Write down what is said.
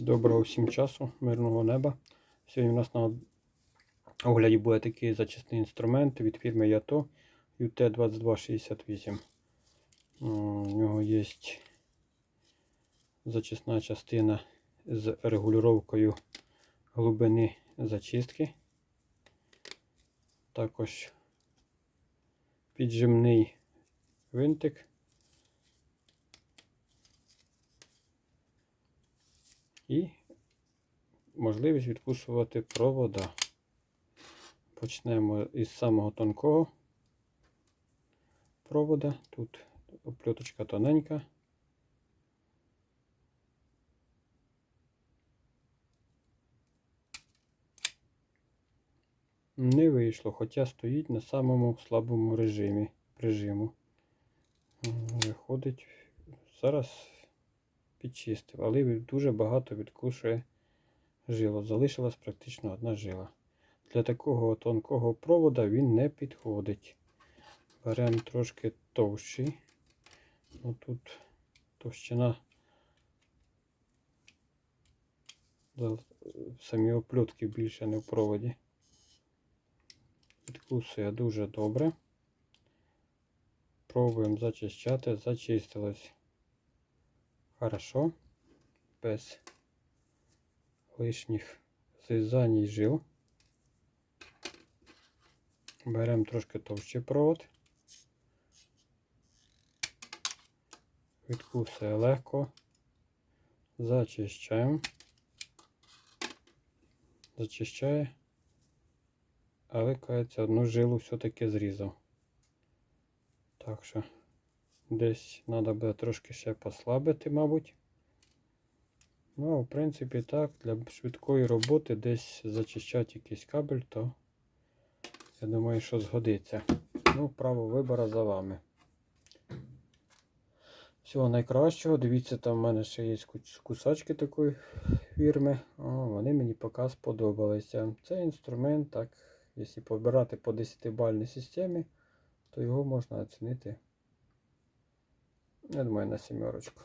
Доброго всім часу, мирного неба. Сьогодні у нас на огляді буде такий зачисний інструмент від фірми Ято UT2268. У нього є зачисна частина з регулювання глибини зачистки. Також піджимний винтик. І можливість відкусувати провода. Почнемо із самого тонкого провода. Тут оплеточка тоненька. Не вийшло, хоча стоїть на самому слабому режимі прижиму. Виходить, зараз підчистив, але дуже багато відкушує жило. Залишилась практично одна жила. Для такого тонкого провода він не підходить. Беремо трошки товщий. Ну, тут товщина самі оплютки більше не в проводі. Відкусує дуже добре. Пробуємо зачищати, зачистилось хорошо, без лишніх зрізань і жил. Беремо трошки товщий провод. Відкусує легко. Зачищаємо. Зачищає, але кається одну жилу все-таки зрізав. Так що Десь треба буде трошки ще послабити, мабуть. Ну, в принципі, так, для швидкої роботи десь зачищати якийсь кабель, то я думаю, що згодиться. Ну, право вибору за вами. Всього найкращого. Дивіться, там в мене ще є кусачки такої фірми. О, Вони мені поки сподобалися. Цей інструмент, так, якщо побирати по 10-бальній системі, то його можна оцінити. Я думаю, на сімерочку.